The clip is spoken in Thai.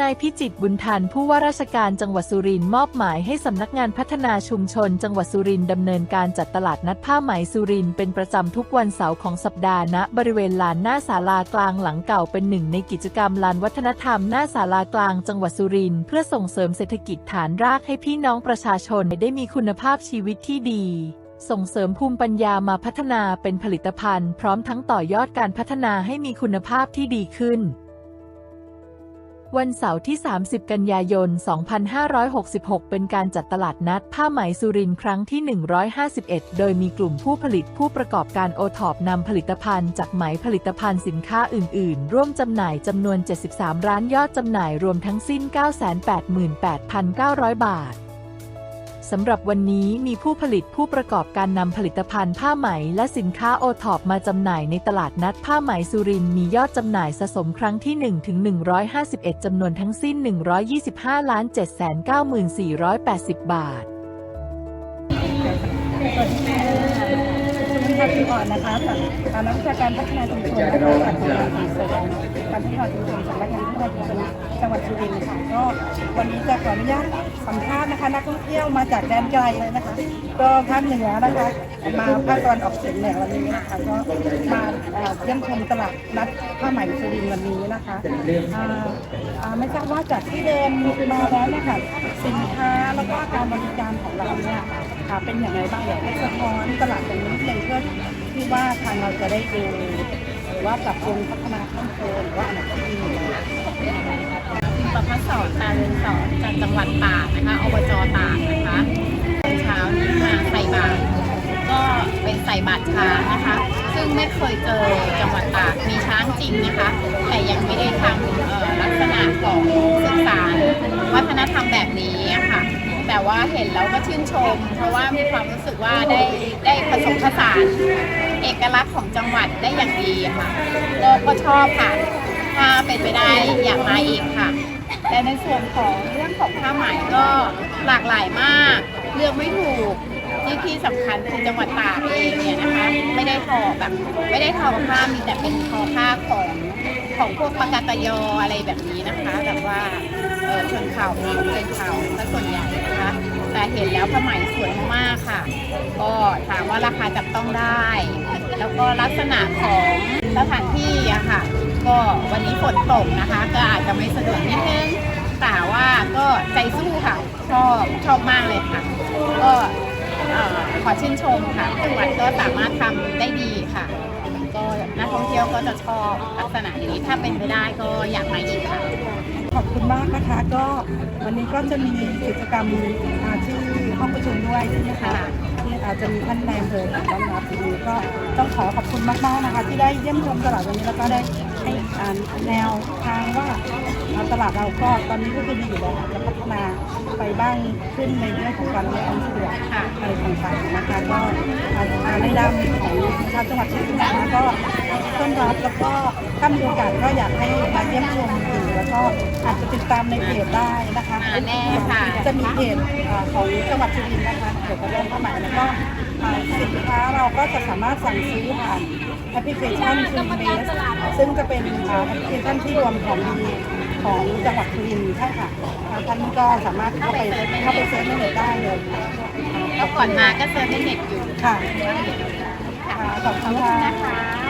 นายพิจิตบุญทันผู้ว่าราชการจังหวัดสุรินทร์มอบหมายให้สำนักงานพัฒนาชุมชน จังหวัดสุรินทร์ดำเนินการจัดตลาดนัดผ้าไหมสุรินทร์เป็นประจำทุกวันเสาร์ของสัปดาห์ณบริเวณลานหน้าศาลากลางหลังเก่าเป็นหนึ่งในกิจกรรมลานวัฒนธรรมหน้าศาลากลางจังหวัดสุรินทร์เพื่อส่งเสริมเศรษฐกิจฐานรากให้พี่น้องประชาชนได้มีคุณภาพชีวิตที่ดีส่งเสริมภูมิปัญญามาพัฒนาเป็นผลิตภัณฑ์ พร้อมทั้งต่อยอดการพัฒนาให้มีคุณภาพที่ดีขึ้น วันเสาร์ที่ 30 กันยายน 2566 เป็นการจัดตลาดนัดผ้าไหมสุรินทร์ครั้งที่ 151 โดยมีกลุ่มผู้ผลิตผู้ประกอบการโอท็อปนำผลิตภัณฑ์จากไหมผลิตภัณฑ์สินค้าอื่น ๆ ร่วมจำหน่ายจำนวน 73 ร้านยอดจำหน่ายรวมทั้งสิ้น 988,900 บาท สำหรับวันนี้มีผู้ผลิตผู้ประกอบการนำผลิตภัณฑ์ผ้าไหมและสินค้าโอท็อปมาจำหน่ายในตลาดนัดผ้าไหมสุรินมียอดจำหน่ายสะสมครั้งที่1ถึง151จำนวนทั้งสิ้น 125ล้าน794,80 บาทคุณค่ะพี่อ่อนนะคะจากนักวิชาการพัฒนาชุมชนและการจัดกาส่งเสริมการพัฒนาชุมชนสำนักงานพัฒนาชุมชน จังหวัดสุรินทร์ค่ะก็วันนี้จะขออนุญาตสัมภาษณ์นะคะ นักท่องเที่ยวมาจากแดนไกลเลยนะคะ ก็ภาคเหนือนะคะมาภาคตะวันออกเฉียงเหนือวันนี้นะคะก็มาเยี่ยมชมตลาดนัดผ้าไหมสุรินทร์วันนี้นะคะไม่ทราบว่าจากที่เดินมาแล้วเนะคะสินค้าแล้วก็การบริการของเราเนี่ยเป็นอย่างไรบ้างอยากให้สะท้อนตลาดตรงนี้นิดนึงเพื่อที่ว่าทางเราจะได้ดูว่าปรับปรุงพัฒนาเพิ่มเติมหรือว่าอะไรที่ดี สอนตาเรือนสอนจากจังหวัดตากนะคะอบจตากนะคะเช้านี้มาใส่บาตรก็เป็นใส่บาตรช้างนะคะ ซึ่งไม่เคยเจอจังหวัดตากมีช้างจริงนะคะ แต่ยังไม่ได้ทำลักษณะของศึกษาวัฒนธรรมแบบนี้ะค่ะแต่ว่าเห็นแล้วก็ชื่นชม เพราะว่ามีความรู้สึกว่าได้ได้ผสมผสานเอกลักษณ์ของจังหวัดได้อย่างดีะค่ะก็ก็ชอบค่ะ ถ้าเป็นไปได้อยากมาอีกค่ะ แต่ในส่วนของเรื่องของผ้าไหมก็หลากหลายมาก เลือกไม่ถูกที่ที่สำคัญคือจังหวัดตากเองเนี่ยนะคะ ไม่ได้ทอแบบไม่ได้ทอผ้ามีแต่เป็นทอผ้าของของพวกปากาตยออะไรแบบนี้นะคะแบบว่าเออชนเผ่าชนเผ่าซะส่วนใหญ่นะคะแต่เห็นแล้วผ้าไหมสวยมากๆค่ะ ก็ถามว่าราคาจับต้องได้ แล้วก็ลักษณะของ สถานที่อะค่ะ ก็วันนี้ฝนตกนะคะ ก็อาจจะไม่สะดวกนิดนึงแต่ว่าก็ใจสู้ค่ะ ชอบชอบมากเลยค่ะ ก็เอ่อขอชื่นชมค่ะจังหวัดก็สามารถทำได้ดีค่ะ ก็นักท่องเที่ยวก็จะชอบลักษณะนี้ถ้าเป็นไปได้ก็อยากมาอีกค่ะ ขอบคุณมากนะคะ ก็วันนี้ก็จะมีกิจกรรมอ่าที่ห้องประชุมด้วยใช่ไหมคะ ค่ะที่อาจจะมีท่านนายอำเภอต้อนรับวันนี้ก็ต้องขอขอบคุณมากๆนะคะ ที่ได้เยี่ยมชมตลาดวันนี้แล้วก็ได้ให้อ่านแนวทางว่าอ่าตลาดเราก็ตอนนี้ก็คือดีอยู่แล้วค่ะจะพัฒนาไปบ้างขึ้นในเรื่องของการเลี้ยงสะดวกค่ะอะไรต่างๆนะคะก็อ่าในนามของชาวจังหวัดสุรินทร์นะคะก็ต้อนรับแล้วก็ถ้ามีโอกาสก็อยากให้มาเยี่ยมชมอีกแล้วก็อาจจะติดตามในเพจได้นะคะมาแน่ค่ะจะมีเพจอ่าของจังหวัดสุรินทร์นะคะเกี่ยวกับเรื่องผ้าไหมแล้วก็อ่าสินค้าเราก็จะสามารถสั่งซื้อผ่านแอปพลิเคชันซูเบสซึ่งจะเป็นอ่าแอปพลิเคชันที่รวมของดีของจังหวัดสุรินทร์ใช่ค่ะอ่าท่านก็สามารถเข้าไปเข้าไปเซิร์ชในเน็ตได้เลยก็ก่อนมาก็เซิร์ชในเน็ตอยู่ค่ะค่ะขอบคุณค่ะ